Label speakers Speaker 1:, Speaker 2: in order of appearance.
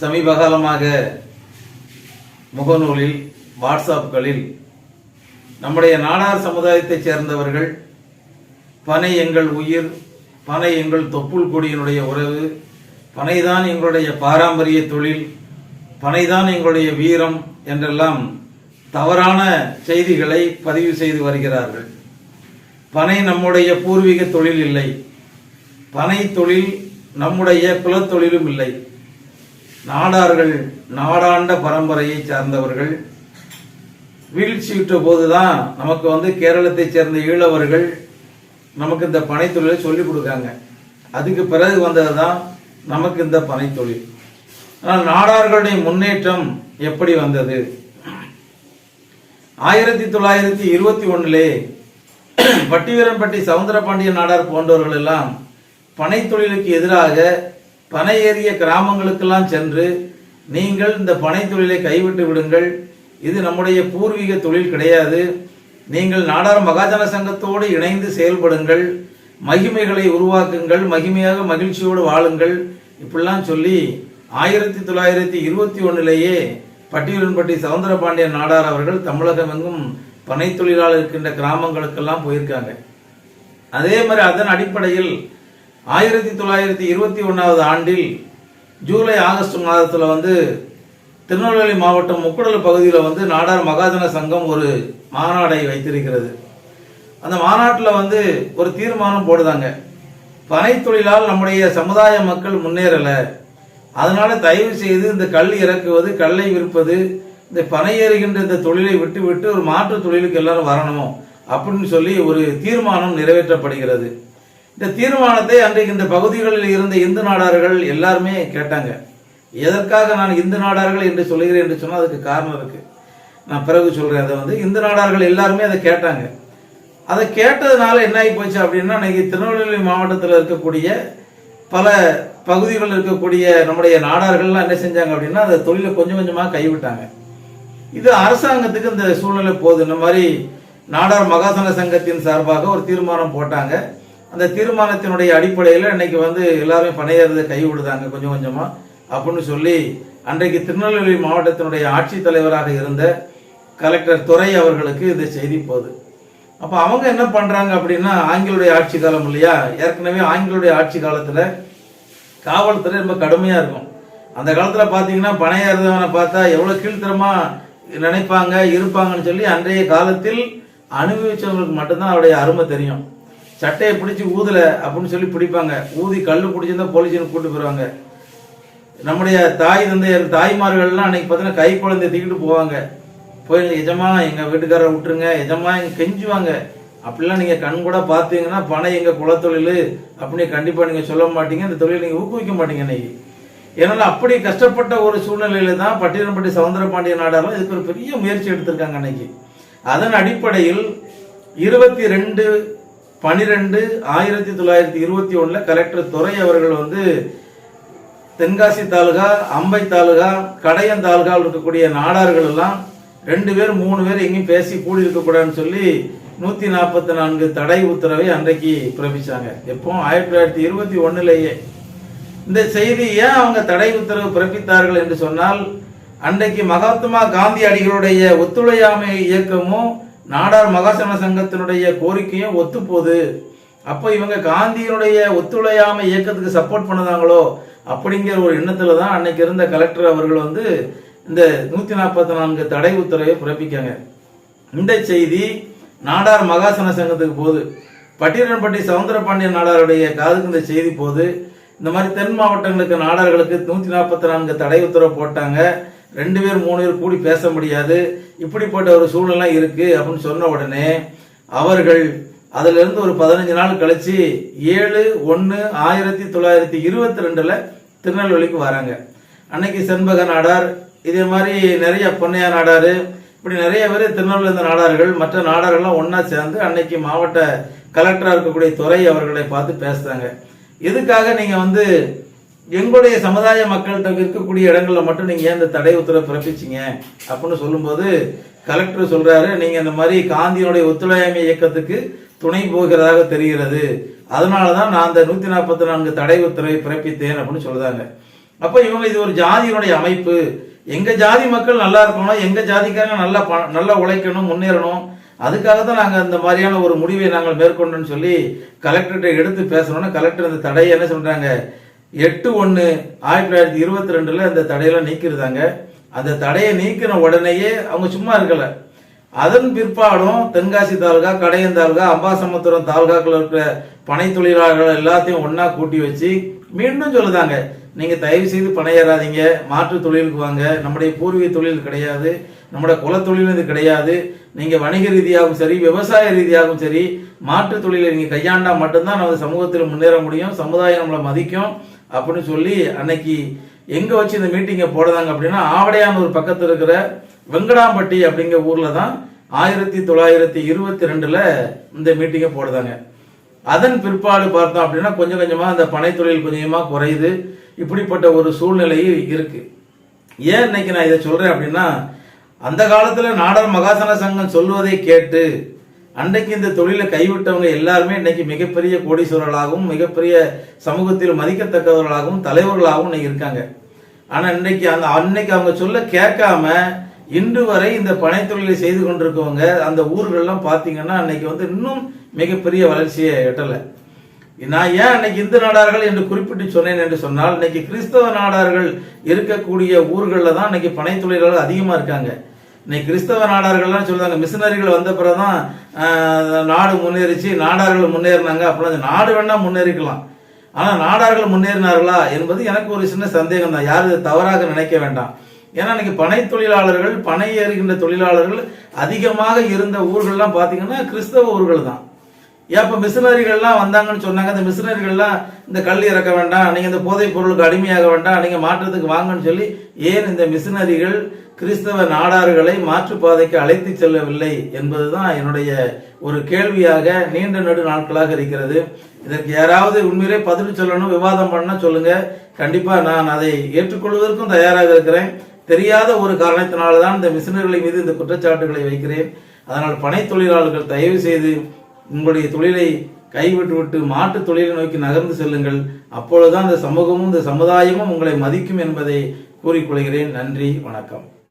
Speaker 1: சமீப காலமாக முகநூலில் வாட்ஸ்அப்களில் நம்முடைய நாடார் சமுதாயத்தைச் சேர்ந்தவர்கள் பனை எங்கள் உயிர் பனை எங்கள் தொப்புள் கொடியினுடைய உறவு பனைதான் எங்களுடைய பாரம்பரிய தொழில் பனைதான் எங்களுடைய வீரம் என்றெல்லாம் தவறான செய்திகளை பதிவு செய்து வருகிறார்கள். பனை நம்முடைய பூர்வீக தொழில் இல்லை. பனை தொழில் நம்முடைய குலத்தொழிலும் இல்லை. நாடார்கள் நாடாண்ட பரம்பரையை சார்ந்தவர்கள். வீழ்ச்சியுற்ற போதுதான் நமக்கு வந்து கேரளத்தை சேர்ந்த ஈழவர்கள் நமக்கு இந்த பனைத்தொழிலை சொல்லிக் கொடுக்காங்க. அதுக்கு பிறகு வந்ததுதான் நமக்கு இந்த பனைத்தொழில் ஆனால் நாடார்களுடைய முன்னேற்றம் எப்படி வந்தது? ஆயிரத்தி தொள்ளாயிரத்தி இருபத்தி ஒண்ணுலே பட்டிவீரம்பட்டி சவுந்தரபாண்டிய நாடார் போன்றவர்கள் எல்லாம் பனைத்தொழிலுக்கு எதிராக பனை ஏறிய கிராமங்களுக்கெல்லாம் சென்று நீங்கள் இந்த பனை தொழிலை கைவிட்டு விடுங்கள். இது நம்முடைய பூர்வீக தொழில் கிடையாது. நீங்கள் நாடார் மகாஜன சங்கத்தோடு இணைந்து செயல்படுங்கள். மகிமைகளை உருவாக்குங்கள். மகிமையாக மகிழ்ச்சியோடு வாழுங்கள். இப்படிலாம் சொல்லி ஆயிரத்தி தொள்ளாயிரத்தி இருபத்தி ஒன்றிலேயே பட்டியலன்பட்டி சவுந்தரபாண்டியன் நாடார் அவர்கள் தமிழகம் எங்கும் பனை தொழிலாளர் இருக்கின்ற கிராமங்களுக்கெல்லாம் போயிருக்காங்க. அதே மாதிரி அதன் அடிப்படையில் ஆயிரத்தி தொள்ளாயிரத்தி இருபத்தி ஒன்றாவது ஆண்டில் ஜூலை ஆகஸ்ட் மாதத்தில் வந்து திருநெல்வேலி மாவட்டம் முக்குடல் பகுதியில் வந்து நாடார் மகாஜன சங்கம் ஒரு மாநாடை வைத்திருக்கிறது. அந்த மாநாட்டில் வந்து ஒரு தீர்மானம் போடுதாங்க. பனை தொழிலால் நம்முடைய சமுதாய மக்கள் முன்னேறலை. அதனால தயவு செய்து இந்த கல் இறக்குவது கல்லை விற்பது இந்த பனை ஏறுகின்ற இந்த தொழிலை விட்டு விட்டு ஒரு மாற்று தொழிலுக்கு எல்லாரும் வரணும் அப்படின்னு சொல்லி ஒரு தீர்மானம் நிறைவேற்றப்படுகிறது. இந்த தீர்மானத்தை அன்றைக்கு இந்த பகுதிகளில் இருந்த இந்து நாடார்கள் எல்லாருமே கேட்டாங்க. எதற்காக நான் இந்து நாடார்கள் என்று சொல்லுகிறேன் என்று சொன்னால் அதுக்கு காரணம் இருக்கு. நான் பிறகு சொல்கிறேன் அதை வந்து இந்து நாடார்கள் எல்லாருமே அதை கேட்டாங்க. அதை கேட்டதுனால என்ன ஆகி போச்சு அப்படின்னா இன்னைக்கு திருநெல்வேலி மாவட்டத்தில் இருக்கக்கூடிய பல பகுதிகளில் இருக்கக்கூடிய நம்முடைய நாடார்கள்லாம் என்ன செஞ்சாங்க அப்படின்னா அந்த தொழிலை கொஞ்சம் கொஞ்சமாக கைவிட்டாங்க. இது அரசாங்கத்துக்கு இந்த சூழ்நிலை போகுது. இந்த மாதிரி நாடார் மகாசன சங்கத்தின் சார்பாக ஒரு தீர்மானம் போட்டாங்க. அந்த தீர்மானத்தினுடைய அடிப்படையில் இன்னைக்கு வந்து எல்லாருமே பணையறதை கை விடுதாங்க கொஞ்சம் கொஞ்சமா. அப்படின்னு சொல்லி அன்றைக்கு திருநெல்வேலி மாவட்டத்தினுடைய ஆட்சித்தலைவராக இருந்த கலெக்டர் துறை அவர்களுக்கு இந்த செய்தி போகுது. அப்போ அவங்க என்ன பண்ணுறாங்க அப்படின்னா ஆங்கிலுடைய ஆட்சி காலம் இல்லையா? ஏற்கனவே ஆங்கிலுடைய ஆட்சி காலத்தில் காவல்துறை ரொம்ப கடுமையாக இருக்கும். அந்த காலத்தில் பார்த்தீங்கன்னா பணையாறுதவனை பார்த்தா எவ்வளோ கீழ்த்தரமாக நினைப்பாங்க இருப்பாங்கன்னு சொல்லி அன்றைய காலத்தில் அனுபவிச்சவங்களுக்கு மட்டும்தான் அவருடைய அருமை தெரியும். சட்டையை பிடிச்சி ஊதல அப்படின்னு சொல்லி பிடிப்பாங்க. ஊதி கல் பிடிச்சிருந்தா போலீஸ்னு கூட்டு போயிருவாங்க. நம்முடைய தாய் தந்தையர் தாய்மார்கள்லாம் அன்னைக்கு பார்த்தீங்கன்னா கை குழந்தை தூக்கிட்டு போவாங்க. போய் எஜமா எங்கள் வீட்டுக்காரரை விட்டுருங்க எஜமா எங்க கெஞ்சுவாங்க. அப்படிலாம் நீங்கள் கண் கூட பார்த்தீங்கன்னா பணம் எங்கள் குலத்தொழில் அப்படின்னு கண்டிப்பாக நீங்கள் சொல்ல மாட்டீங்க. இந்த தொழிலை நீங்கள் ஊக்குவிக்க மாட்டீங்க இன்னைக்கு ஏன்னால் அப்படி கஷ்டப்பட்ட ஒரு சூழ்நிலையில தான் பட்டினப்பட்டி சவுந்தரபாண்டிய நாடாரும் இதுக்கு ஒரு பெரிய முயற்சி எடுத்திருக்காங்க அன்னைக்கு. அதன் அடிப்படையில் இருபத்தி ரெண்டு பனிரெண்டு ஆயிரத்தி தொள்ளாயிரத்தி இருபத்தி ஒன்றில் கலெக்டர் துறை அவர்கள் வந்து தென்காசி தாலுகா அம்பை தாலுகா கடையன் தாலுகாவில் இருக்கக்கூடிய நாடார்கள் எல்லாம் ரெண்டு பேர் மூணு பேர் எங்கேயும் பேசி கூடி இருக்கக்கூடாதுன்னு சொல்லி நூற்றி நாற்பத்தி நான்கு தடை உத்தரவை அன்றைக்கு பிறப்பிச்சாங்க. எப்போ? ஆயிரத்தி தொள்ளாயிரத்தி இருபத்தி ஒன்றுலேயே இந்த செய்தி ஏன் அவங்க தடை உத்தரவு பிறப்பித்தார்கள் என்று சொன்னால் அன்றைக்கு மகாத்மா காந்தி அடிகளுடைய ஒத்துழையாமை இயக்கமும் நாடார் மகாசன சங்கத்தினுடைய கோரிக்கையும் ஒத்துப்போகுது அப்போ இவங்க காந்தியினுடைய ஒத்துழையாமை இயக்கத்துக்கு சப்போர்ட் பண்ணுதாங்களோ அப்படிங்கிற ஒரு எண்ணத்தில் தான் அன்னைக்கு இருந்த கலெக்டர் அவர்கள் வந்து இந்த நூற்றி நாற்பத்தி நான்கு தடை உத்தரவை பிறப்பிக்காங்க இந்த செய்தி நாடார் மகாசன சங்கத்துக்கு போகுது. பட்டியலன்பட்டி சவுந்தரபாண்டியன் நாடாருடைய காதுக்கு இந்த செய்தி போகுது. இந்த மாதிரி தென் மாவட்டங்களுக்கு நாடார்களுக்கு நூற்றி நாற்பத்தி நான்கு தடை உத்தரவு போட்டாங்க. ரெண்டு பேர் மூணு பேர் கூடி பேச முடியாது. இப்படிப்பட்ட ஒரு சூழ்நிலை இருக்கு அப்படின்னு சொன்ன உடனே அவர்கள் அதிலிருந்து ஒரு பதினஞ்சு நாள் கழிச்சு ஏழு ஒன்று ஆயிரத்தி தொள்ளாயிரத்தி இருபத்தி ரெண்டுல திருநெல்வேலிக்கு வராங்க. அன்னைக்கு செண்பக நாடார் இதே மாதிரி நிறைய பொன்னையா நாடார் இப்படி நிறைய பேர் திருநெல்வேலி இருந்த நாடார்கள் மற்ற நாடார்கள்லாம் ஒன்றா சேர்ந்து அன்னைக்கு மாவட்ட கலெக்டராக இருக்கக்கூடிய துறை அவர்களை பார்த்து பேசுகிறாங்க எதுக்காக நீங்கள் வந்து எங்களுடைய சமுதாய மக்கள்கிட்ட இருக்கக்கூடிய இடங்களில் மட்டும் நீங்கள் ஏன் இந்த தடை உத்தரவு பிறப்பிச்சீங்க? அப்படின்னு சொல்லும்போது கலெக்டர் சொல்கிறாரு நீங்கள் இந்த மாதிரி காந்தியினுடைய ஒத்துழையாமை இயக்கத்துக்கு துணை போகிறதாக தெரிகிறது. அதனாலதான் நான் அந்த நூற்றி நாற்பத்தி நான்கு தடை உத்தரவை பிறப்பித்தேன் அப்படின்னு சொல்கிறாங்க அப்போ இவங்க இது ஒரு ஜாதியினுடைய அமைப்பு. எங்கள் ஜாதி மக்கள் நல்லா இருக்கணும் எங்கள் ஜாதிக்காரங்க நல்லா ப- நல்லா உழைக்கணும் முன்னேறணும். அதுக்காக தான் நாங்கள் இந்த மாதிரியான ஒரு முடிவை நாங்கள் மேற்கொண்டோம்னு சொல்லி கலெக்டர்கிட்ட எடுத்து பேசணும்னா கலெக்டர் இந்த தடையை என்ன சொல்கிறாங்க எட்டு ஒன்று ஆயிரத்தி தொள்ளாயிரத்தி இருபத்தி ரெண்டுல அந்த தடையெல்லாம் நீக்கிருந்தாங்க. அந்த தடையை நீக்கின உடனேயே அவங்க சும்மா இருக்கல. அதன் பிற்பாடும் தென்காசி தாலுகா கடையன் தாலுகா அம்பாசமுத்திரம் தாலுகாக்கள் இருக்கிற பனை தொழிலாளர்கள் எல்லாத்தையும் ஒன்னா கூட்டி வச்சு மீண்டும் சொல்லுதாங்க. நீங்க தயவு செய்து பணையேறாதீங்க மாற்று தொழிலுக்கு வாங்க. நம்முடைய பூர்வீக தொழில் கிடையாது. நம்முடைய குலத்தொழில் இது கிடையாது. நீங்கள் வணிக ரீதியாகவும் சரி விவசாய ரீதியாகவும் சரி மாற்று தொழிலை நீங்கள் கையாண்டா மட்டும்தான் நமது சமூகத்தில் முன்னேற முடியும் சமுதாயம் நம்மளை மதிக்கும் அப்படின்னு சொல்லி அன்னைக்கு எங்கே வச்சு இந்த மீட்டிங்கை போடுறாங்க அப்படின்னா ஆவடையானூர் பக்கத்தில் இருக்கிற வெங்கடாம்பட்டி அப்படிங்கிற ஊரில் தான் ஆயிரத்தி தொள்ளாயிரத்தி இருபத்தி ரெண்டில் இந்த மீட்டிங்கை போடுதாங்க அதன் பிற்பாடு பார்த்தோம் அப்படின்னா கொஞ்சம் கொஞ்சமாக அந்த பனை தொழில் கொஞ்சமாக குறையுது. இப்படிப்பட்ட ஒரு சூழ்நிலை இருக்குது ஏன் இன்னைக்கு நான் இதை சொல்கிறேன் அப்படின்னா அந்த காலத்துல நாடார் மகாசன சங்கம் சொல்வதை கேட்டு அன்றைக்கு இந்த தொழிலை கைவிட்டவங்க எல்லாருமே இன்னைக்கு மிகப்பெரிய கோடீஸ்வரர்களாகவும் மிகப்பெரிய சமூகத்தில் மதிக்கத்தக்கவர்களாகவும் தலைவர்களாகவும் இன்னைக்கு இருக்காங்க. ஆனா இன்னைக்கு அந்த அன்னைக்கு அவங்க சொல்ல கேட்காம இன்று வரை இந்த பனை தொழிலை செய்து கொண்டிருக்கவங்க அந்த ஊர்கள்லாம் பாத்தீங்கன்னா அன்னைக்கு வந்து இன்னும் மிகப்பெரிய வளர்ச்சியை எட்டலை. நான் ஏன் அன்னைக்கு இந்து நாடார்கள் என்று குறிப்பிட்டு சொன்னேன் என்று சொன்னால் இன்னைக்கு கிறிஸ்தவ நாடார்கள் இருக்கக்கூடிய ஊர்களில் தான் இன்னைக்கு பனை தொழிலாளர்கள் அதிகமாக இருக்காங்க. இன்னைக்கு கிறிஸ்தவ நாடார்கள்லாம் சொல்லுவாங்க மிஷினரிகள் வந்த பிறகுதான் நாடு முன்னேறிச்சு நாடார்கள் முன்னேறினாங்க அப்புறம் அந்த நாடு வேணா முன்னேறிக்கலாம். ஆனால் நாடார்கள் முன்னேறினார்களா என்பது எனக்கு ஒரு சின்ன சந்தேகம் தான். யாரும் இதை தவறாக நினைக்க வேண்டாம். ஏன்னா இன்னைக்கு பனை தொழிலாளர்கள் பனை ஏறுகின்ற தொழிலாளர்கள் அதிகமாக இருந்த ஊர்கள்லாம் பார்த்தீங்கன்னா கிறிஸ்தவ ஊர்கள் தான் ஏன் இப்போ மிஷினரிகள்லாம் வந்தாங்கன்னு சொன்னாங்க அந்த மிஷினரிகள்லாம் இந்த கல் இறக்க வேண்டாம் நீங்கள் இந்த போதைப் பொருளுக்கு அடிமையாக வேண்டாம் நீங்கள் மாற்றத்துக்கு வாங்கன்னு சொல்லி ஏன் இந்த மிஷினரிகள் கிறிஸ்தவ நாடார்களை மாற்றுப்பாதைக்கு அழைத்து செல்லவில்லை என்பதுதான் என்னுடைய ஒரு கேள்வியாக நீண்ட நெடு நாட்களாக இருக்கிறது. இதற்கு யாராவது உண்மையிலே பதில் சொல்லணும் விவாதம் பண்ண சொல்லுங்க. கண்டிப்பா நான் அதை ஏற்றுக்கொள்வதற்கும் தயாராக இருக்கிறேன். தெரியாத ஒரு காரணத்தினால்தான் இந்த மிஷினர்களை மீது இந்த குற்றச்சாட்டுகளை வைக்கிறேன். அதனால் பனை தொழிலாளர்கள் தயவு செய்து உங்களுடைய தொழிலை கைவிட்டுவிட்டு மாற்று தொழிலை நோக்கி நகர்ந்து செல்லுங்கள். அப்பொழுதுதான் இந்த சமூகமும் இந்த சமுதாயமும் உங்களை மதிக்கும் என்பதை கூறிக்கொள்கிறேன் நன்றி வணக்கம்.